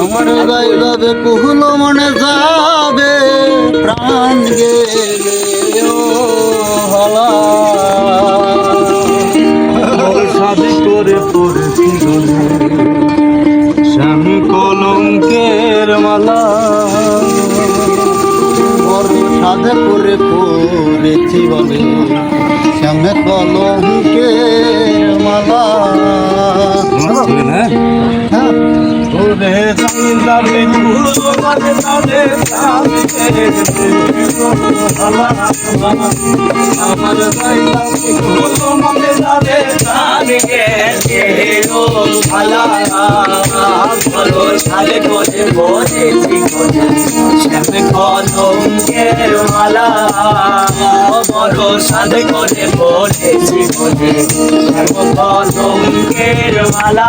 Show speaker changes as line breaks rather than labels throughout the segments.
আমার গাই যাবে কুহুল মনে যাবে প্রাণ
মালা।
সাধে করে পড়েছি বলে শ্যামে কলঙ্কের
আমার গাই যাবে প্রাণে ও ভালা বলো সালে করে করে শ্যামে কলঙ্কের মালা বড় মালা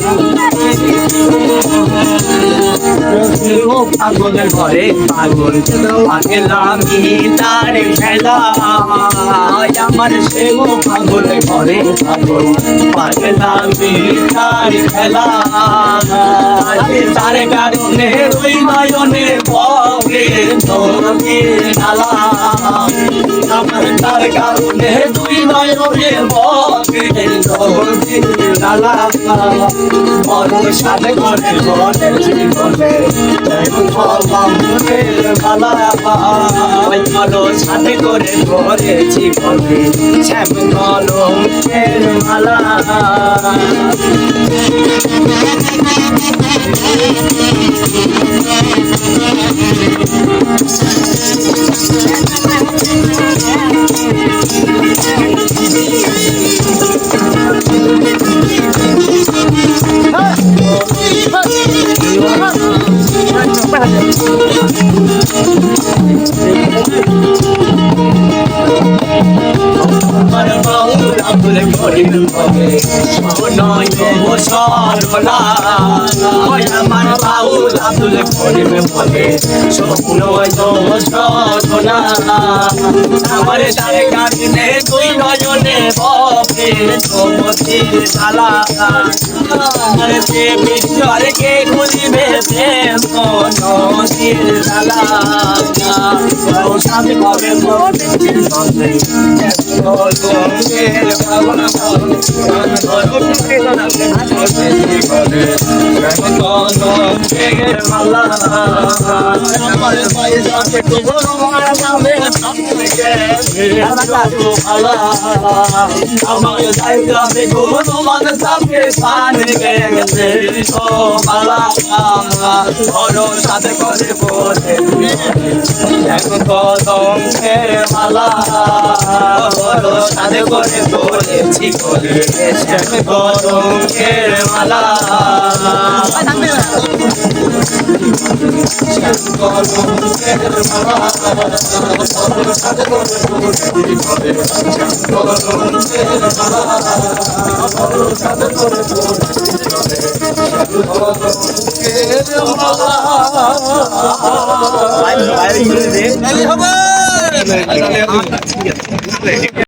পাগলের ঘরে পাগল পাগলাম তার খেলা? আমার সেও আগুন ঘরে পাগল পাগলাম তার খেলা? তার কারণে নয়নে বগে তোকে নালা। তার কারণে দুই নয়নে বগে তোকে নালা বড় সাথে করে বলে। জীবনে সাথে করে ধরেছি বলে শ্যাম কলমের মালা করিম হবে নয় ওই আমার বাউল আব্দুল করিম হবে স্বপ্ন সর্বনা আমার তারে কাটনে দুই নজনে ববে চমতি তালা আমার সে বিশ্বর কে প্রেম নদীর তালা ও কবে বলে আমার জায়গাতে কোনো মানে সামনে পানি সাথে করে বলে এখন কদম মালা বড় সাথে করে বলেছি করে কদম মালা।
হবে